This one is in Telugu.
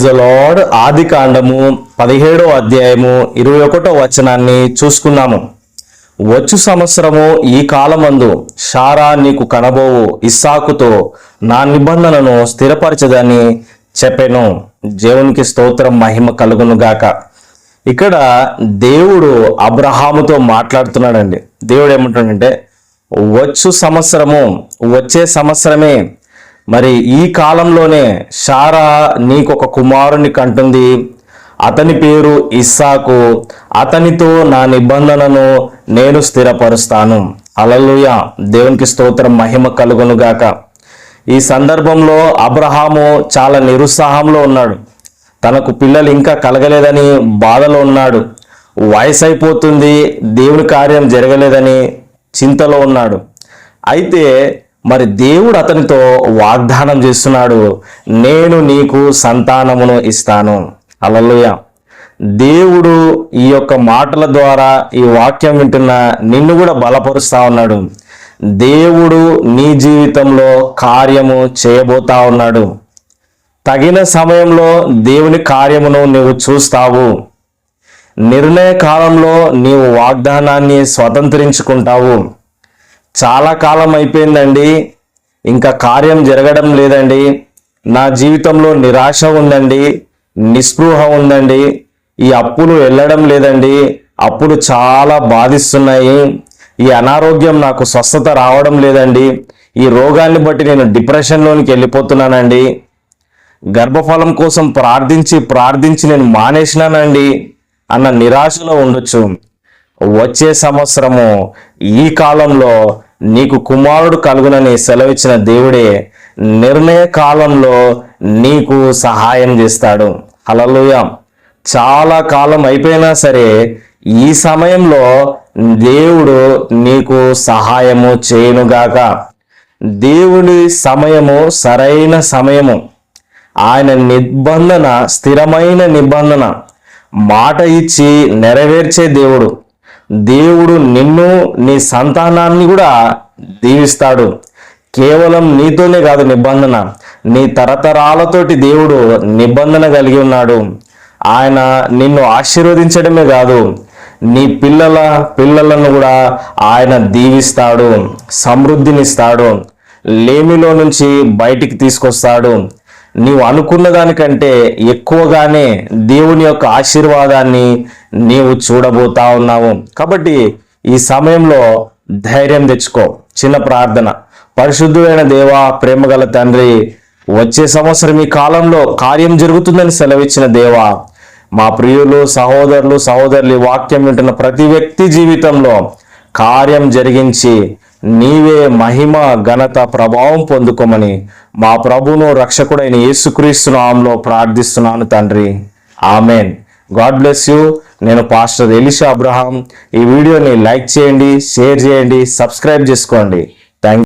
లార్డ్ ఆది కాండము పదిహేడో అధ్యాయము ఇరవై ఒకటో వచనాన్ని చూసుకున్నాము. వచ్చు సంవత్సరము ఈ కాలమందు షారా నీకు కనబోవు ఇస్సాకుతో నా నిబంధనను స్థిరపరచదని చెప్పెను. దేవునికి స్తోత్రం మహిమ కలుగును గాక. ఇక్కడ దేవుడు అబ్రహాముతో మాట్లాడుతున్నాడండి. దేవుడు ఏమంటాడంటే వచ్చు సంవత్సరము వచ్చే సంవత్సరమే మరి ఈ కాలంలోనే షారా నీకొక కుమారుని కంటుంది. అతని పేరు ఇస్సాకు. అతనితో నా నిబంధనను నేను స్థిరపరుస్తాను. అలలుయ దేవునికి స్తోత్రం మహిమ కలుగునుగాక ఈ సందర్భంలో అబ్రహాము చాలా నిరుత్సాహంలో ఉన్నాడు. తనకు పిల్లలు ఇంకా కలగలేదని బాధలో ఉన్నాడు. వయసు అయిపోతుంది దేవుని కార్యం జరగలేదని చింతలో ఉన్నాడు. అయితే మరి దేవుడు అతనితో వాగ్దానం చేస్తున్నాడు నేను నీకు సంతానమును ఇస్తాను. అలలుయ దేవుడు ఈ యొక్క మాటల ద్వారా ఈ వాక్యం వింటున్న నిన్ను కూడా బలపరుస్తా ఉన్నాడు. దేవుడు నీ జీవితంలో కార్యము చేయబోతా ఉన్నాడు. తగిన సమయంలో దేవుని కార్యమును నువ్వు చూస్తావు. నిర్ణయ కాలంలో నీవు వాగ్దానాన్ని స్వతంత్రించుకుంటావు. చాలా కాలం అయిపోయిందండి. ఇంకా కార్యం జరగడం లేదండి. నా జీవితంలో నిరాశ ఉందండి. నిస్పృహ ఉందండి. ఈ అప్పులు వెళ్ళడం లేదండి. అప్పులు చాలా బాధిస్తున్నాయి. ఈ అనారోగ్యం నాకు స్వస్థత రావడం లేదండి. ఈ రోగాన్ని బట్టి నేను డిప్రెషన్లోనికి వెళ్ళిపోతున్నానండి. గర్భఫలం కోసం ప్రార్థించి ప్రార్థించి నేను మానేసినానండి అన్న నిరాశలో ఉండొచ్చు. వచ్చే సంవత్సరము ఈ కాలంలో నీకు కుమారుడు కలుగునని సెలవిచ్చిన దేవుడే నిర్ణయ కాలంలో నీకు సహాయం చేస్తాడు. హల్లెలూయా. చాలా కాలం అయిపోయినా సరే ఈ సమయంలో దేవుడు నీకు సహాయము చేయనుగాక. దేవుడి సమయము సరైన సమయము. ఆయన నిబంధన స్థిరమైన నిబంధన మాట ఇచ్చి నెరవేర్చే దేవుడు. దేవుడు నిన్ను నీ సంతానాన్ని కూడా దీవిస్తాడు. కేవలం నీతోనే కాదు నిబంధన. నీ తరతరాలతోటి దేవుడు నిబంధన కలిగి ఉన్నాడు. ఆయన నిన్ను ఆశీర్వదించడమే కాదు నీ పిల్లల పిల్లలను కూడా ఆయన దీవిస్తాడు సమృద్ధినిస్తాడు. లేమిలో నుంచి బయటికి తీసుకొస్తాడు. నీవు అనుకున్న దానికంటే ఎక్కువగానే దేవుని యొక్క ఆశీర్వాదాన్ని నీవు చూడబోతా ఉన్నావు. కాబట్టి ఈ సమయంలో ధైర్యం తెచ్చుకో. చిన్న ప్రార్థన. పరిశుద్ధుడైన దేవా ప్రేమగల తండ్రి వచ్చే సంవత్సరం ఈ కాలంలో కార్యం జరుగుతుందని సెలవిచ్చిన దేవా మా ప్రియులు సహోదరులు సహోదరులు వాక్యం వింటున్న ప్రతి వ్యక్తి జీవితంలో కార్యం జరిగించి నీవే మహిమ ఘనత ప్రభావం పొందుకోమని మా ప్రభును రక్షకుడైన యేసుక్రీస్తు నామంలో ప్రార్థిస్తున్నాను తండ్రి. ఆమెన్. God bless you. నేను పాస్టర్ ఎలిషా అబ్రహాం. ఈ వీడియోని లైక్ చేయండి షేర్ చేయండి సబ్స్క్రైబ్ చేసుకోండి.